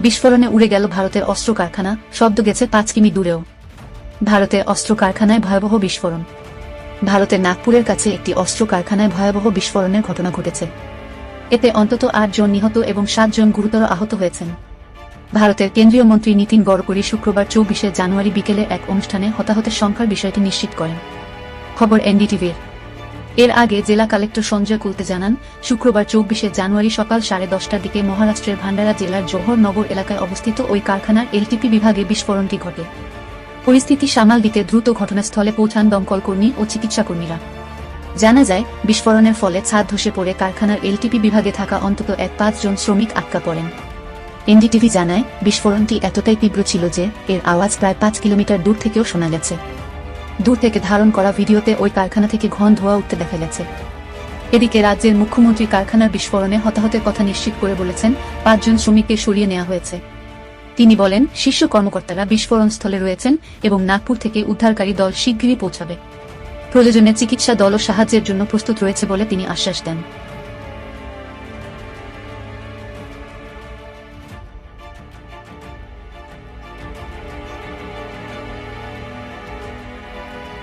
বিস্ফোরণে উড়ে গেল ভারতের অস্ত্র কারখানা শব্দ গেছে পাঁচ কিমি দূরেও। ভারতের অস্ত্র কারখানায় ভয়াবহ বিস্ফোরণ। ভারতের নাগপুরের কাছে একটি অস্ত্র কারখানায় ভয়াবহ বিস্ফোরণের ঘটনা ঘটেছে। এতে অন্তত আট জন নিহত এবং সাত জন গুরুতর আহত হয়েছেন। ভারতের কেন্দ্রীয় মন্ত্রী নীতিন গড়করি শুক্রবার চৌবিশে জানুয়ারি বিকেলে এক অনুষ্ঠানে হতাহতের সংখ্যার বিষয়টি নিশ্চিত করেন। খবর এনডিটিভির। এর আগে জেলা কালেক্টর সঞ্জয় কুলতে জানান, শুক্রবার চব্বিশে জানুয়ারি সকাল সাড়ে দশটার দিকে মহারাষ্ট্রের ভান্ডারা জেলার জোহর নগর এলাকায় অবস্থিত ওই কারখানার এলটিপি বিভাগে বিস্ফোরণটি ঘটে। পরিস্থিতি সামাল দিতে দ্রুত ঘটনাস্থলে পৌঁছান দমকল কর্মী ও চিকিৎসা কর্মীরা জানা যায়, বিস্ফোরণের ফলে ছাদ ধসে পড়ে কারখানার এলটিপি বিভাগে থাকা অন্তত এক পাঁচজন শ্রমিক আটকা পড়েন। এনডিটিভি জানায়, বিস্ফোরণটি এতটাই তীব্র ছিল যে, এর আওয়াজ প্রায় পাঁচ কিলোমিটার দূর থেকেও শোনা গেছে। দূর থেকে ধারণ করা ভিডিওতে ওই কারখানা থেকে ঘন ধোয়া উঠতে দেখা গেছে। এদিকে রাজ্যের মুখ্যমন্ত্রী কারখানার বিস্ফোরণে হতাহতের কথা নিশ্চিত করে বলেছেন, পাঁচজন শ্রমিককে সরিয়ে নেওয়া হয়েছে। তিনি বলেন, শীর্ষ কর্মকর্তারা বিস্ফোরণ স্থলে রয়েছেন এবং নাগপুর থেকে উদ্ধারকারী দল শীঘ্রই পৌঁছাবে। প্রয়োজনে চিকিৎসা দল ও সাহায্যের জন্য প্রস্তুত রয়েছে বলে তিনি আশ্বাস দেন।